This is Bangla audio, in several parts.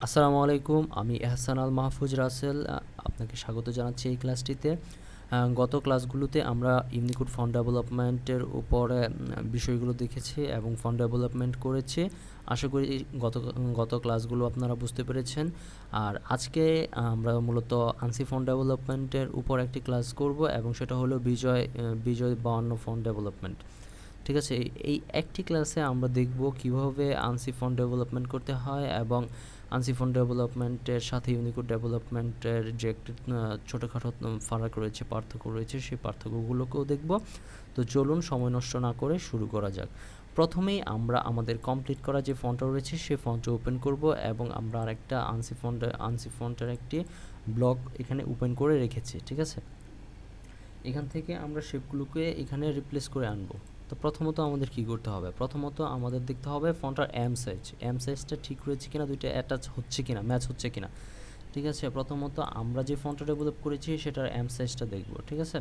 আসসালামু আলাইকুম, আমি এহসান আল মাহফুজ রাসেল আপনাকে স্বাগত জানাচ্ছি এই ক্লাসটিতে। গত ক্লাসগুলোতে আমরা ইউনিকোড ফন্ট ডেভেলপমেন্টের উপরে বিষয়গুলো দেখেছি এবং ফন্ট ডেভেলপমেন্ট করেছি। আশা করি গত গত ক্লাসগুলো আপনারা বুঝতে পেরেছেন। আর আজকে আমরা মূলত আনসি ফন্ট ডেভেলপমেন্টের উপর একটি ক্লাস করব এবং সেটা হলো বিজয় বিজয় বাহান্ন ফন্ট ডেভেলপমেন্ট। ঠিক আছে, এই- একটি ক্লাসে আমরা দেখব কীভাবে আনসি ফন্ট ডেভেলপমেন্ট করতে হয় এবং আনসি ফন্ট ডেভেলপমেন্টের সাথে ইউনিকোড ডেভেলপমেন্টের যে একটি ছোটোখাটো ফারাক রয়েছে, পার্থক্য রয়েছে, সেই পার্থক্যগুলোকেও দেখব। তো চলুন সময় নষ্ট না করে শুরু করা যাক। প্রথমেই আমরা আমাদের কমপ্লিট করা যে ফন্টটা রয়েছে, সেই ফন্টটা ওপেন করব এবং আমরা আরেকটা আনসি ফন্ট আনসি ফন্টের একটি ব্লক এখানে ওপেন করে রেখেছি, ঠিক আছে? এখান থেকে আমরা শেপগুলোকে এখানে রিপ্লেস করে আনব। তো প্রথমত আমাদের কি করতে হবে? প্রথমত আমাদের দেখতে হবে ফোনটার এম সাইজ এম সাইজটা ঠিক রয়েছে কিনা, দুইটা অ্যাটাচ হচ্ছে কিনা ম্যাচ হচ্ছে কিনা। ঠিক আছে? প্রথমত আমরা যে ফোনটা ডেভেলপ করেছি, সেটার এম সাইজটা দেখব। ঠিক আছে?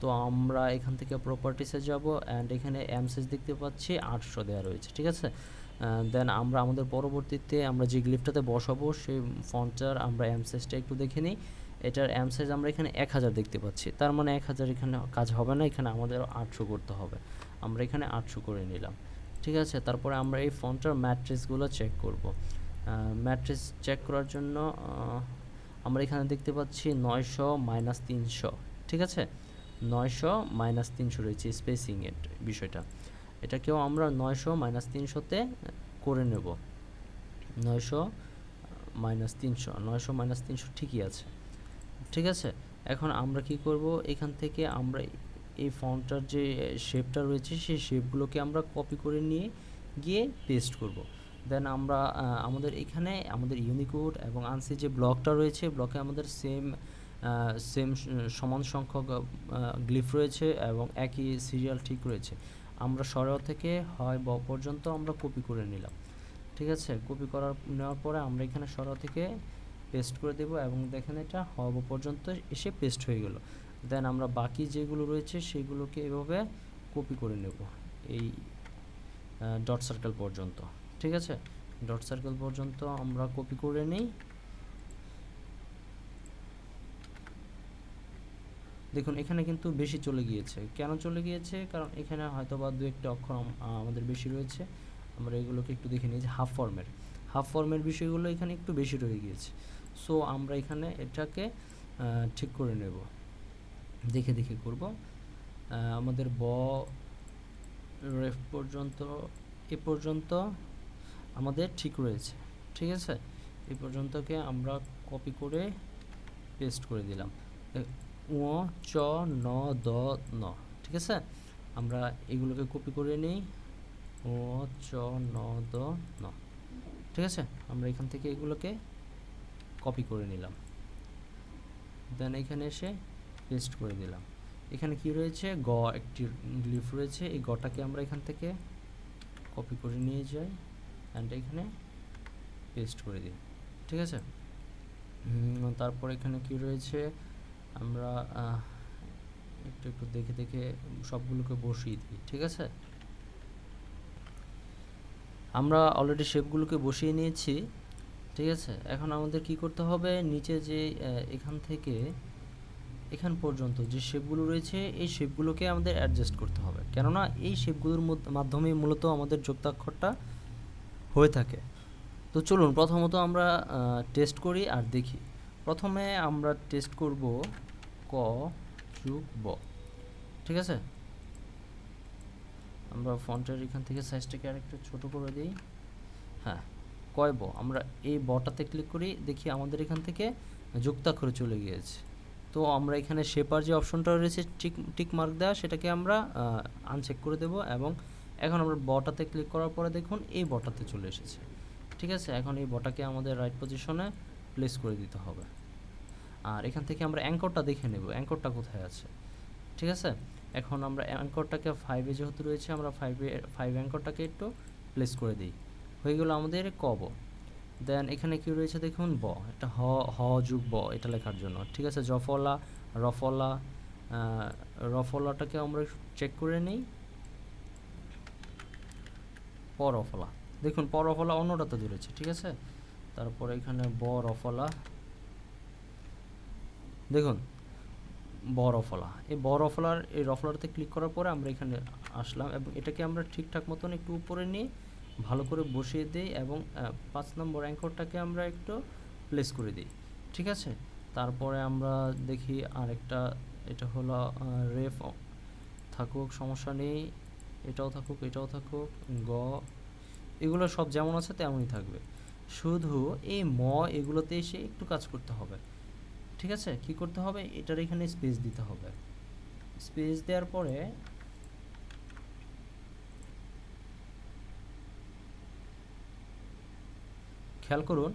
তো আমরা এখান থেকে প্রপার্টিসে যাব অ্যান্ড এখানে এম সাইজ দেখতে পাচ্ছি, আটশো দেওয়া রয়েছে। ঠিক আছে? দেন আমরা আমাদের পরবর্তীতে আমরা যে গ্লিফটাতে বসাবো, সেই ফন্টটার আমরা এম সাইজটা একটু দেখে নিই। এটার এম সাইজ আমরা এখানে এক হাজার দেখতে পাচ্ছি। তার মানে এক হাজার এখানে কাজ হবে না, এখানে আমাদের আটশো করতে হবে। আমরা এখানে আটশো করে নিলাম। ঠিক আছে? তারপরে আমরা এই ফোনটার ম্যাট্রিক্সগুলো চেক করব। ম্যাট্রিক্স চেক করার জন্য আমরা এখানে দেখতে পাচ্ছি নয়শো মাইনাস তিনশো। ঠিক আছে? নয়শো মাইনাস তিনশো রয়েছে স্পেসিং এর বিষয়টা। এটাকেও আমরা নয়শো মাইনাস তিনশোতে করে নেব। নয়শো মাইনাস তিনশো। নয়শো মাইনাস তিনশো ঠিকই আছে। ঠিক আছে? এখন আমরা কি করব? এখান থেকে আমরা এই ফন্টটার যে শেপটা রয়েছে, সেই শেপগুলোকে আমরা কপি করে নিয়ে গিয়ে পেস্ট করব। দেন আমরা আমাদের এখানে আমাদের ইউনিকোড এবং আনসি যে ব্লকটা রয়েছে ব্লকে আমাদের সেম সেম সমান সংখ্যক গ্লিফ রয়েছে এবং একই সিরিয়াল ঠিক রয়েছে। আমরা সরহ থেকে হয় ব পর্যন্ত আমরা কপি করে নিলাম। ঠিক আছে? কপি করার নেওয়ার পরে আমরা এখানে সরহ থেকে পেস্ট করে দেব এবং দেখেন এটা হব পর্যন্ত এসে পেস্ট হয়ে গেল। দেন আমরা বাকি যেগুলো রয়েছে সেগুলোকে এভাবে কপি করে নেব এই ডট সার্কেল পর্যন্ত। ঠিক আছে? ডট সার্কেল পর্যন্ত আমরা কপি করে নিই। দেখুন, এখানে কিন্তু বেশি চলে গিয়েছে। কেন চলে গিয়েছে? কারণ এখানে হয়তো বা দু একটা অক্ষর আমাদের বেশি রয়েছে। আমরা এগুলোকে একটু দেখে নিই যে হাফ ফর্মের হাফ ফর্মের বিষয়গুলো এখানে একটু বেশি রয়ে গিয়েছে। সো আমরা এখানে এটাকে ঠিক করে নেব। দেখে দেখে করব। আমাদের ব রেফ পর্যন্ত, এ পর্যন্ত আমাদের ঠিক রয়েছে, ঠিক আছে? এই পর্যন্তকে আমরা কপি করে পেস্ট করে দিলাম। এ- উ, চ, ন, দ, ন, ঠিক আছে? আমরা এগুলোকে কপি করে নিই। ও চ, ন, দ, ন, ঠিক আছে? আমরা এখান থেকে এগুলোকে কপি করে নিলাম। দেন এখানে এসে পেস্ট করে দিলাম। এখানে কি রয়েছে? গ, একটি লিফ রয়েছে। এই গটাকে আমরা এখান থেকে কপি করে নিয়ে যাই অ্যান্ড এখানে পেস্ট করে দিই। ঠিক আছে? তারপর এখানে কি রয়েছে? আমরা একটু একটু দেখে দেখে সবগুলোকে বসিয়ে দিই। ঠিক আছে? আমরা অলরেডি শেপগুলোকে বসিয়ে নিয়েছি। ঠিক আছে? এখন আমাদের কি করতে হবে? নিচে যে এখান থেকে এখান পর্যন্ত যে শেপগুলো রয়েছে, এই শেপগুলোকে আমাদের অ্যাডজাস্ট করতে হবে। কেননা এই শেপগুলোর মধ্য- মাধ্যমে মূলত আমাদের যুক্তাক্ষরটা হয়ে থাকে। তো চলুন, প্রথমত আমরা টেস্ট করি আর দেখি। প্রথমে আমরা টেস্ট করব ক যুগ ব। ঠিক আছে? আমরা ফন্টের এখান থেকে সাইজটাকে আরেকটু ছোট করে দিই। হ্যাঁ কয় ব? আমরা এই বটাতে ক্লিক করি, দেখি আমাদের এখান থেকে যুক্তাক্ষরে চলে গিয়েছে। তো আমরা এখানে শেপার যে অপশনটা রয়েছে টিক টিক মার্ক দেওয়া সেটাকে আমরা আনচেক করে দেব এবং এখন আমরা বটাতে ক্লিক করার পরে দেখুন এই বটাতে চলে এসেছে। ঠিক আছে? এখন এই বটাকে আমাদের রাইট পজিশনে প্লেস করে দিতে হবে। আর এখান থেকে আমরা অ্যাঙ্করটা দেখে নেব। অ্যাঙ্করটা কোথায় আছে? ঠিক আছে? এখন আমরা অ্যাঙ্করটাকে ফাইভে যেহেতু রয়েছে, আমরা ফাইভে ফাইভ অ্যাঙ্করটাকে একটু প্লেস করে দিই। হয়ে গেলো আমাদের কব দেন এখানে কি রয়েছে দেখুন, ব এটা হ হ যুগ ব, এটা লেখার জন্য। ঠিক আছে? জফলা রফলা রফলাটাকে আমরা চেক করে নিই। পরফলা দেখুন পরফলা অন্যটাতে ধরেছে, ঠিক আছে? তারপরে এখানে ব, রফলা। দেখুন, ব, রফলা। এই ব, রফলার, এই রফলারতে ক্লিক করার পরে আমরা এখানে আসলাম এবং এটাকে আমরা ঠিকঠাক মতন একটু উপরে নিয়ে ভালো করে বসিয়ে দিই এবং পাঁচ নম্বর অ্যাঙ্করটাকে আমরা একটু প্লেস করে দিই। ঠিক আছে? তারপরে আমরা দেখি আরেকটা, এটা হলো রেফ থাকুক, সমস্যা নেই। এটাও থাকুক এটাও থাকুক, গ। এগুলো সব যেমন আছে তেমনই থাকবে। শুধু এই ম এগুলোতে এসে একটু কাজ করতে হবে। ঠিক আছে? কি করতে হবে? এটার এখানে স্পেস দিতে হবে। স্পেস দেওয়ার পরে খেয়াল করুন,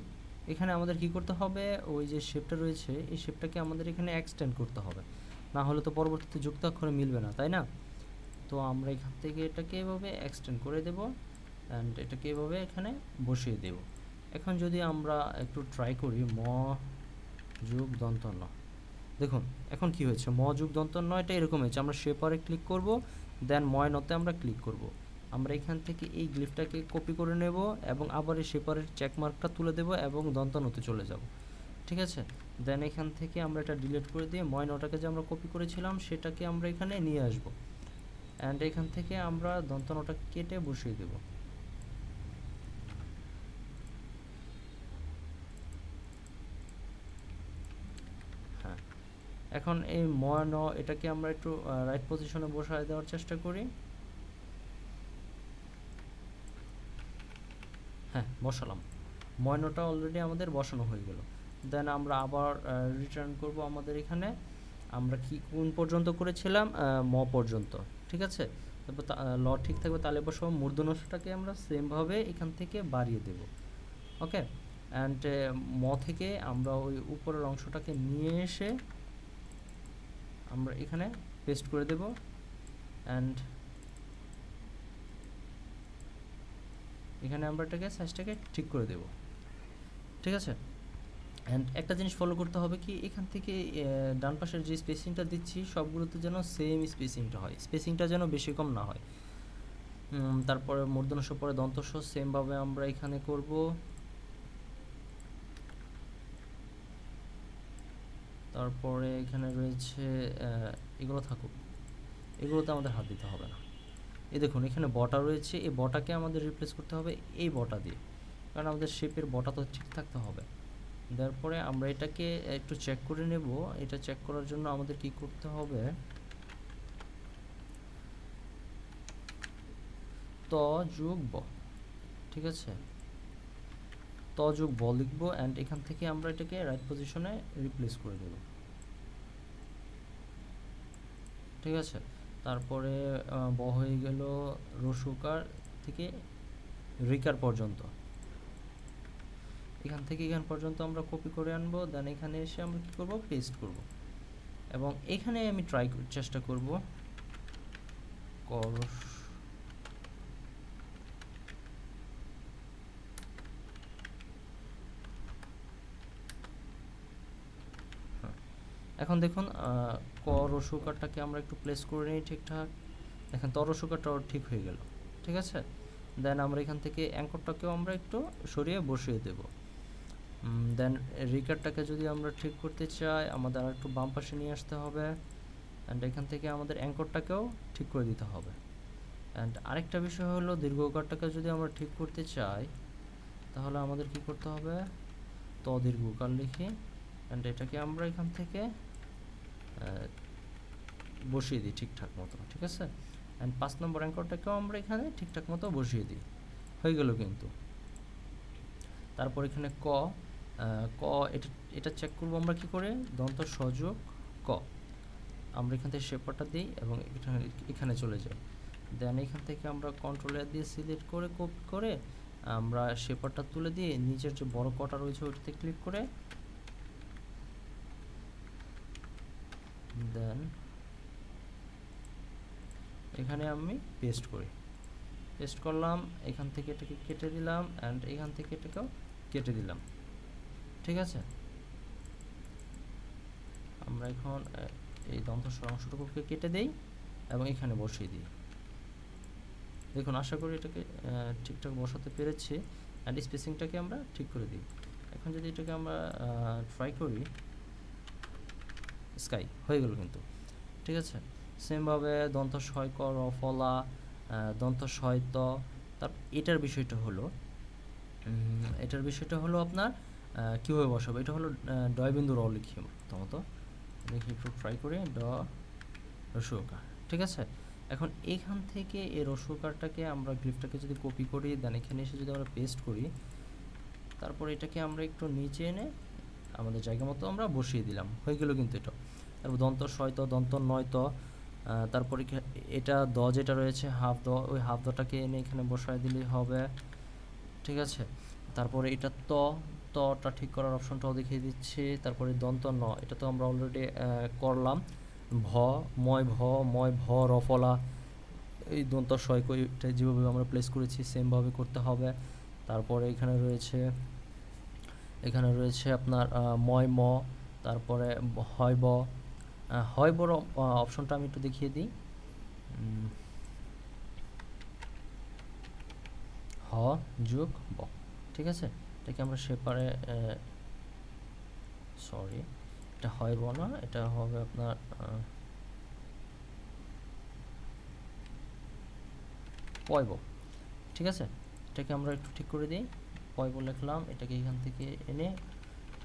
এখানে আমাদের কি করতে হবে? ওই যে শেপটা রয়েছে, এই শেপটাকে আমাদের এখানে এক্সটেন্ড করতে হবে। না হলে তো পরবর্তীতে যুক্ত অক্ষরে মিলবে না, তাই না? তো আমরা এখান থেকে এটাকে এভাবে এক্সটেন্ড করে দেব অ্যান্ড এটাকে এভাবে এখানে বসিয়ে দেব। এখন যদি আমরা একটু ট্রাই করি, ম যুগ দন্তন্য। দেখুন, এখন কি হয়েছে? ম যুগ দন্তন্য এটা এরকম হয়েছে, আমরা শেপারে ক্লিক করব দেন ময়নতে আমরা ক্লিক করব। আমরা এখান থেকে এই গ্লিফটাকে কপি করে নেব এবং আবার এই শেপারের চেক মার্কটা তুলে দেব এবং দন্তনতে চলে যাব। ঠিক আছে? দেন এখান থেকে আমরা এটা ডিলিট করে দিয়ে ময়নটাকে যে আমরা কপি করেছিলাম, সেটাকে আমরা এখানে নিয়ে আসব। অ্যান্ড এখান থেকে আমরা দন্তনটা কেটে বসিয়ে দেব। হ্যাঁ। এখন এই ময়ন এটাকে আমরা একটু রাইট পজিশনে বসায় দেওয়ার চেষ্টা করি হ্যাঁ বসালাম। ময়নাটা অলরেডি আমাদের বসানো হয়ে গেল। দেন আমরা আবার রিটার্ন করব আমাদের এখানে। আমরা কি কোন পর্যন্ত করেছিলাম? ম পর্যন্ত, ঠিক আছে? তারপর ল ঠিক থাকবে, তালে বসাবো। মূর্ধনসটাকে আমরা সেমভাবে এখান থেকে বাড়িয়ে দেব। ওকে অ্যান্ড ম থেকে আমরা ওই উপরের অংশটাকে নিয়ে এসে আমরা এখানে পেস্ট করে দেব। অ্যান্ড এখানে আমরা এটাকে সাইজটাকে ঠিক করে দেব। ঠিক আছে? অ্যান্ড একটা জিনিস ফলো করতে হবে কি, এখান থেকে ডান পাশের যে স্পেসিংটা দিচ্ছি, সবগুলোতে যেন সেম স্পেসিংটা হয়। স্পেসিংটা যেন বেশি কম না হয়। তারপরে মূর্ধনস্ব পরে দন্তস্ব সেমভাবে আমরা এখানে করব। তারপরে এখানে রয়েছে এগুলো থাকুক। এগুলোতে আমাদের হাত দিতে হবে না। এই দেখুন, এখানে বটা রয়েছে। এই বটাকে আমাদের রিপ্লেস করতে হবে এই বটা দিয়ে। কারণ আমাদের শেপের বটা তো ঠিক থাকতে হবে। দেওয়ার পরে আমরা এটাকে একটু চেক করে নেব। এটা চেক করার জন্য আমাদের কি করতে হবে? ত যোগ ব, ঠিক আছে? ত যোগ ব লিখব অ্যান্ড এখান থেকে আমরা এটাকে রাইট পজিশনে রিপ্লেস করে দেব। ঠিক আছে? তারপরে ব হয়ে গেল রসুকার থেকে রিকার পর্যন্ত। এখান থেকে এখান পর্যন্ত আমরা কপি করে আনব দেন এখানে এসে আমরা কী করব? পেস্ট করব। এবং এখানে আমি ট্রাই চেষ্টা করব। হ্যাঁ। এখন দেখুন আহ, ক রসুকারটাকে আমরা একটু প্লেস করে নিই ঠিকঠাক। এখন ত রসুকারটাও ঠিক হয়ে গেল ঠিক আছে? দেন আমরা এখান থেকে অ্যাঙ্করটাকেও আমরা একটু সরিয়ে বসিয়ে দেব। দেন রিকারটাকে যদি আমরা ঠিক করতে চাই আমাদের আর একটু বাম পাশে নিয়ে আসতে হবে। অ্যান্ড এখান থেকে আমাদের অ্যাঙ্করটাকেও ঠিক করে দিতে হবে। অ্যান্ড আরেকটা বিষয় হলো দীর্ঘকারটাকে যদি আমরা ঠিক করতে চাই তাহলে আমাদের কি করতে হবে? ত দীর্ঘকার লিখে। অ্যান্ড এটাকে আমরা এখান থেকে বসিয়ে দিই ঠিকঠাক মতো, ঠিক আছে? অ্যান্ড পাঁচ নম্বর অ্যাঙ্করটাকেও আমরা এখানে ঠিকঠাক মতো বসিয়ে দিই। হয়ে গেল কিন্তু। তারপর এখানে ক ক, এটা এটা চেক করব আমরা কি করে? দন্ত সযোগ ক। আমরা এখান থেকে শেপারটা দিই এবং এখানে চলে যাই। দেন এখান থেকে আমরা কন্ট্রোল দিয়ে সিলেক্ট করে কপি করে আমরা শেপারটা তুলে দিয়ে নিচের যে বড় কটা রয়েছে ওইটাতে ক্লিক করে দেন এখানে আমি পেস্ট করি। পেস্ট করলাম, এখান থেকে এটাকে কেটে দিলাম অ্যান্ড এখান থেকে এটাকেও কেটে দিলাম। ঠিক আছে? আমরা এখন এই দন্তস্বর অংশটুকুকে কেটে দেই এবং এখানে বসিয়ে দিই। দেখুন, আশা করি এটাকে ঠিকঠাক বসাতে পেরেছি। অ্যান্ড স্পেসিংটাকে আমরা ঠিক করে দিই। এখন যদি এটাকে আমরা ট্রাই করি স্কাই হয়ে গেল কিন্তু। ঠিক আছে? সেমভাবে দন্ত শয়ক রফলা আহ, দন্ত শয়ত তার এটার বিষয়টা হলো এটার বিষয়টা হলো আপনার কীভাবে বসাবো? এটা হলো ডয়বিন্দু র লিখি প্রথমত। দেখি একটু ট্রাই করি ড রসুকার ঠিক আছে? এখন এখান থেকে এই রসুকারটাকে আমরা গ্লিফটাকে যদি কপি করি দেন এখানে এসে যদি আমরা পেস্ট করি তারপর এটাকে আমরা একটু নিচে এনে আমাদের জায়গা মতো আমরা বসিয়ে দিলাম। হয়ে গেল কিন্তু এটা। তারপর দন্ত শয়ত দন্ত নয়ত তারপর এটা দ যেটা রয়েছে, হাফ দ, ওই হাফ দটাকে এনে এখানে বসায় দিলেই হবে। ঠিক আছে? তারপরে এটা ত, তটা ঠিক করার অপশনটাও দেখিয়ে দিচ্ছি। তারপরে দন্ত ন, এটা তো আমরা অলরেডি করলাম। ভ, ময় ভ ময় ভ রফলা এই দন্ত শয়ক এটা যেভাবে আমরা প্লেস করেছি সেমভাবে করতে হবে। তারপরে এখানে রয়েছে এখানে রয়েছে আপনার ময় ম, তারপরে হয় ব। হয় বড় অপশনটা আমি একটু দেখিয়ে দিই। হ, যোগ, ব। ঠিক আছে? এটাকে আমরা সেপারে সরি, এটা হয় ব না, এটা হবে আপনার পয়ব ঠিক আছে? এটাকে আমরা একটু ঠিক করে দিই। পয়ব লিখলাম, এটাকে এখান থেকে এনে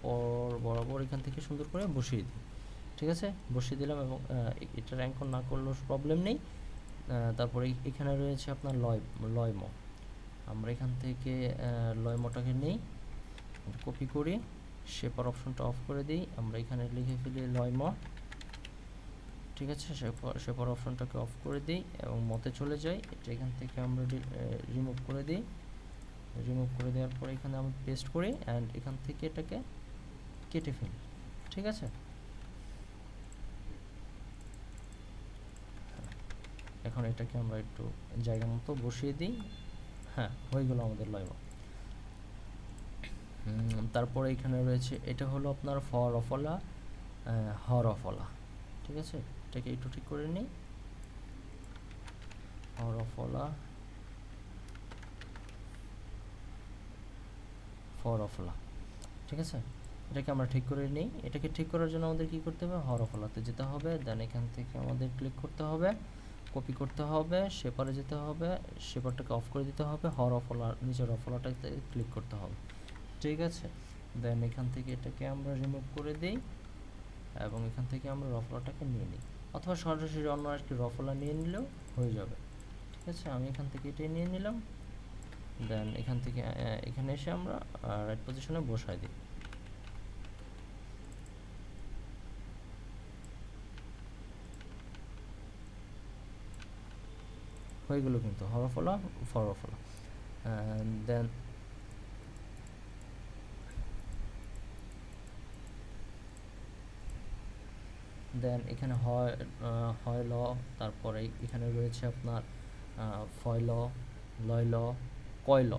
পর বরাবর এখান থেকে সুন্দর করে বসিয়ে দিই। ঠিক আছে? বসিয়ে দিলাম এবং এটা র্যাঙ্ক না করলেও প্রবলেম নেই। তারপরে এখানে রয়েছে আপনার লয় লয়ম আমরা এখান থেকে লয়মটাকে নেই। কপি করি শেপার অপশনটা অফ করে দিই। আমরা এখানে লিখে ফেলি লয়ম ঠিক আছে? শেপার অপশনটাকে অফ করে দিই এবং মতে চলে যাই। এটা এখান থেকে আমরা রিমুভ করে দিই। রিমুভ করে দেওয়ার পরে এখানে আমরা পেস্ট করি অ্যান্ড এখান থেকে এটাকে কেটে ফেলি। ঠিক আছে? এখন এটাকে আমরা একটু জায়গা মতো বসিয়ে দিই। হ্যাঁ হয়ে গেল আমাদের লয়ব তারপরে এখানে রয়েছে, এটা হলো আপনার ফ রফলা হ রফলা ঠিক আছে? এটাকে একটু ঠিক করে নিই। হ রফলা ফ অফলা। ঠিক আছে? এটাকে আমরা ঠিক করে নিই। এটাকে ঠিক করার জন্য আমাদের কি করতে হবে? হরফলাতে যেতে হবে। দেন এখান থেকে আমাদের ক্লিক করতে হবে। কপি করতে হবে। সেপারে যেতে হবে। সেপারটাকে অফ করে দিতে হবে। হর হরফলা নিচের রফলাটাতে ক্লিক করতে হবে। ঠিক আছে? দেন এখান থেকে এটাকে আমরা রিমুভ করে দিই এবং এখান থেকে আমরা রফলাটাকে নিয়ে নিই। অথবা সরাসরি অন্য আরেকটি রফলা নিয়ে নিলেও হয়ে যাবে। ঠিক আছে? আমি এখান থেকে এটাই নিয়ে নিলাম। দেন এখান থেকে এখানে এসে আমরা রাইট পজিশনে বসাই দিই। হয়ে গেল কিন্তু হরফলা ফরফলা দেন দেন এখানে হয় হয় ল, তারপরে এখানে রয়েছে আপনার ফয় ল, লয় ল কয় ল?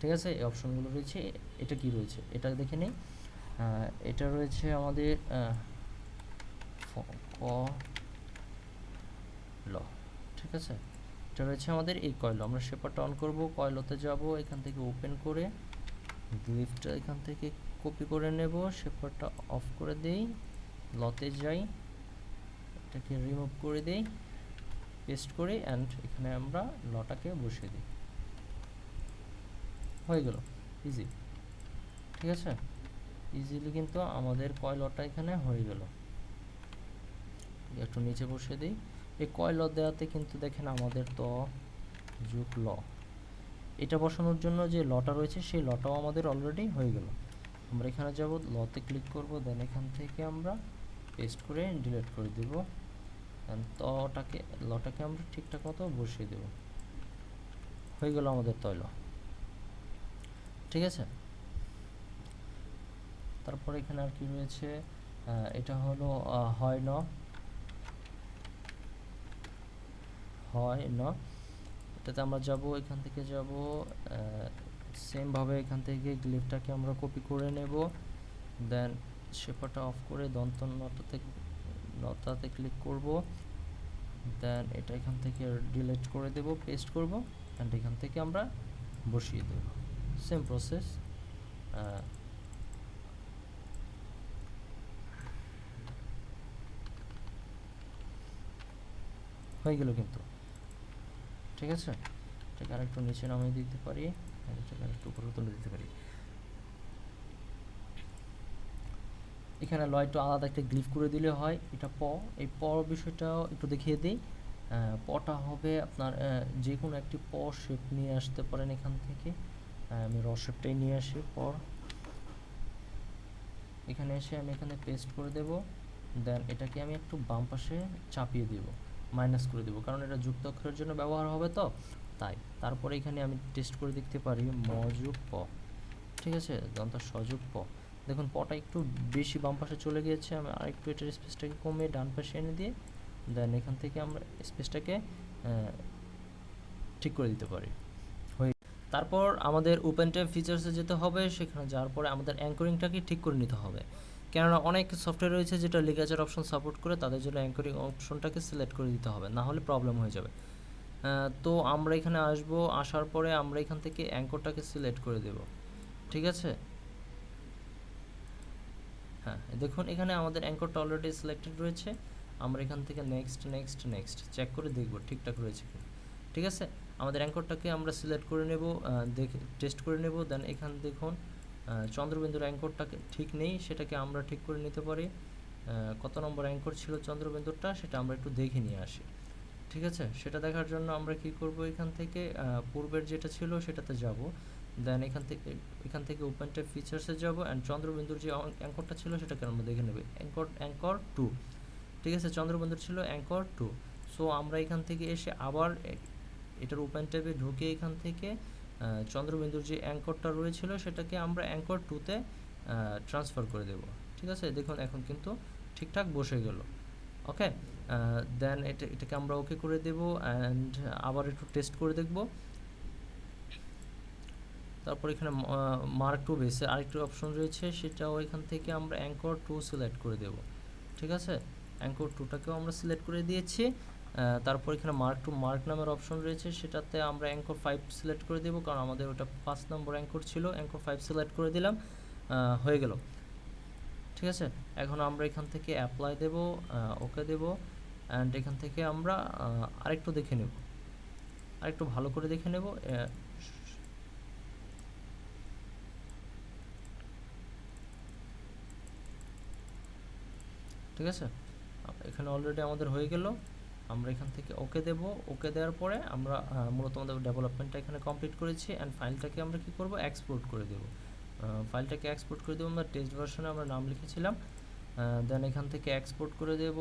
ঠিক আছে? এই অপশনগুলো রয়েছে। এটা কি রয়েছে? এটা দেখে নিই। এটা রয়েছে আমাদের ল। ঠিক আছে? এটা রয়েছে আমাদের এই কয়লো আমরা সেপারটা অন করব কয়লোতে যাব, এখান থেকে ওপেন করে গ্লিফটা এখান থেকে কপি করে নেব, সেপারটা অফ করে দেই, লতে যাই, এটাকে রিমুভ করে দেই পেস্ট করে অ্যান্ড এখানে আমরা লটাকে বসিয়ে দিই। হয়ে গেল। ইজি ঠিক আছে? ইজিলি কিন্তু আমাদের কয়লটা এখানে হয়ে গেল। একটু নিচে বসিয়ে দিই। এই কয় ল দেওয়াতে কিন্তু দেখেন আমাদের ত যুগ ল। এটা বসানোর জন্য যে লটা রয়েছে, সেই লটাও আমাদের অলরেডি হয়ে গেল। আমরা এখানে যাব, লতে ক্লিক করব দেন এখান থেকে আমরা পেস্ট করে ডিলিট করে দেব। দেন তটাকে, লটাকে আমরা ঠিকঠাক মতো বসিয়ে দেব। হয়ে গেল আমাদের তৈল ঠিক আছে? তারপর এখানে আর কি রয়েছে? এটা হলো হয় ন। হয় ন। এটাতে আমরা যাব, এখান থেকে যাব সেমভাবে এখান থেকে গ্লিপটাকে আমরা কপি করে নেব। দেন শেপাটা অফ করে দন্ত নটাতে নটাতে ক্লিক করব। দেন এটা এখান থেকে ডিলিট করে দেব পেস্ট করব অ্যান্ড এখান থেকে আমরা বসিয়ে দেব। same process uh, হয়ে গেল কিন্তু। ঠিক আছে? এটাকে আর একটু নিচে নামিয়ে দিতে পারি। এটাকে আরেকটু উপরে তুলে দিতে পারি। এখানে লয়টা আলাদা একটা গ্লিফ করে দিলে হয়। এটা প। এই প বিষয়টাও একটু দেখিয়ে দিই। পটা হবে আপনার যে কোনো একটি প শেপ নিয়ে আসতে পারেন এখান থেকে। আমি র শেপটাই নিয়ে আসি পর। এখানে এসে আমি এখানে পেস্ট করে দেব। দেন এটাকে আমি একটু বাম পাশে চাপিয়ে দেব মাইনাস করে দেব। কারণ এটা যুক্ত অক্ষরের জন্য ব্যবহার হবে তো। তাই, তারপরে এখানে আমি টেস্ট করে দেখতে পারি মযুগ প। ঠিক আছে? দন্ত সযুগ প। দেখুন, পটা একটু বেশি বাম পাশে চলে গিয়েছে। আমি আরেকটু এটার স্পেসটাকে কমিয়ে ডান পাশে এনে দিয়ে দেন এখান থেকে আমরা স্পেসটাকে ঠিক করে দিতে পারি। হয়ে তারপর আমাদের ওপেন ট্যাব ফিচার্সে যেতে হবে, সেখানে যাওয়ার পরে আমাদের অ্যাঙ্করিংটাকে ঠিক করে নিতে হবে। কেননা অনেক সফটওয়্যার রয়েছে যেটা লিগাচার অপশন সাপোর্ট করে তাদের জন্য অ্যাঙ্করিং অপশনটাকে সিলেক্ট করে দিতে হবে, না হলে প্রবলেম হয়ে যাবে। তো আমরা এখানে আসব, আসার পরে আমরা এখান থেকে অ্যাঙ্করটাকে সিলেক্ট করে দেব। ঠিক আছে? হ্যাঁ দেখুন এখানে আমাদের অ্যাঙ্করটা অলরেডি সিলেক্টেড রয়েছে। আমরা এখান থেকে নেক্সট নেক্সট নেক্সট চেক করে দেখব ঠিকঠাক রয়েছে ঠিক আছে? আমাদের অ্যাঙ্করটাকে আমরা সিলেক্ট করে নেব দেখে টেস্ট করে নেব দেন এখান দেখুন চন্দ্রবিন্দুর অ্যাঙ্করটাকে ঠিক নেই, সেটাকে আমরা ঠিক করে নিতে পারি। কত নম্বর অ্যাঙ্কর ছিল চন্দ্রবিন্দুরটা, সেটা আমরা একটু দেখে নিয়ে আসি। ঠিক আছে? সেটা দেখার জন্য আমরা কি করব এখান থেকে? পূর্বের যেটা ছিল, সেটাতে যাব। দেন এখান থেকে এখান থেকে ওপেন ট্যাব ফিচার্সে যাব অ্যান্ড চন্দ্রবিন্দুর যে অ্যাঙ্করটা ছিল, সেটাকে আমরা দেখে নেব। অ্যাঙ্কর অ্যাঙ্কর টু ঠিক আছে? চন্দ্রবিন্দুর ছিল অ্যাঙ্কর টু সো আমরা এখান থেকে এসে আবার এটার ওপেন ট্যাবে ঢুকে এখান থেকে চন্দ্রবিন্দুর যে অ্যাঙ্করটা রয়েছিল সেটাকে আমরা অ্যাঙ্কর টুতে ট্রান্সফার করে দেব। ঠিক আছে? দেখুন, এখন কিন্তু ঠিকঠাক বসে গেল। ওকে দেন এটা, এটাকে আমরা ওকে করে দেব অ্যান্ড আবার একটু টেস্ট করে দেখব। তারপর এখানে মার্ক টু বেসে আরেকটি অপশন রয়েছে, সেটাও এখান থেকে আমরা অ্যাঙ্কর টু সিলেক্ট করে দেব। ঠিক আছে? অ্যাঙ্কর টুটাকেও আমরা সিলেক্ট করে দিয়েছি। তারপর এখানে মার্ক টু মার্ক নামের অপশন রয়েছে। সেটাতে আমরা অ্যাঙ্কর ফাইভ সিলেক্ট করে দেবো, কারণ আমাদের ওটা পাঁচ নম্বর অ্যাঙ্কর ছিল। অ্যাঙ্কর ফাইভ সিলেক্ট করে দিলাম হয়ে গেল। ঠিক আছে? এখন আমরা এখান থেকে apply Dev okay Dev. And এখান থেকে আমরা আরেকটু দেখে নেব। আরেকটু ভালো করে দেখে নেব। ঠিক আছে? এখানে অলরেডি আমাদের হয়ে গেল। আমরা এখান থেকে ওকে দেব। ওকে দেওয়ার পরে আমরা মূলত আমাদের ডেভেলপমেন্টটা এখানে কমপ্লিট করেছি অ্যান্ড ফাইলটাকে আমরা কি করব? এক্সপোর্ট করে দেব। ফাইলটাকে এক্সপোর্ট করে দেবো। আমরা টেস্ট ভার্সনে আমরা নাম লিখেছিলাম। দেন এখান থেকে এক্সপোর্ট করে দেব।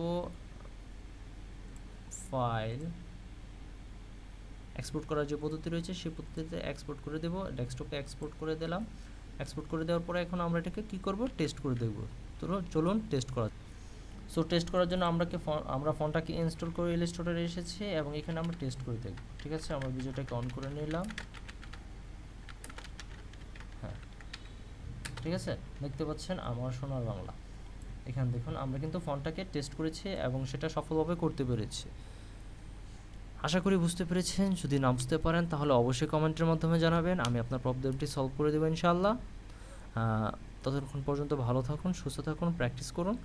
ফাইল এক্সপোর্ট করার যে পদ্ধতি রয়েছে সেই পদ্ধতিতে এক্সপোর্ট করে দেব। ডেস্কটপে এক্সপোর্ট করে দিলাম। এক্সপোর্ট করে দেওয়ার পরে এখন আমরা এটাকে কি করব? টেস্ট করে দেখব। তো চলুন টেস্ট করা সো টেস্ট করার জন্য আমরা আমরা ফোনটাকে ইনস্টল করে ইলিস্টোরে এসেছি এবং এখানে আমরা টেস্ট করে দেখব। ঠিক আছে? আমরা ভিডিওটাকে অন করে নিলাম। হ্যাঁ। ঠিক আছে? দেখতে পাচ্ছেন আমার সোনার বাংলা। এখানে দেখুন আমরা কিন্তু ফোনটাকে টেস্ট করেছি এবং সেটা সফলভাবে করতে পেরেছি। আশা করি বুঝতে পেরেছেন। যদি না বুঝতে পারেন তাহলে অবশ্যই কমেন্টের মাধ্যমে জানাবেন। আমি আপনার প্রবলেমটি সলভ করে দেবো ইনশাআল্লাহ। আহ, ততক্ষণ পর্যন্ত ভালো থাকুন সুস্থ থাকুন প্র্যাকটিস করুন।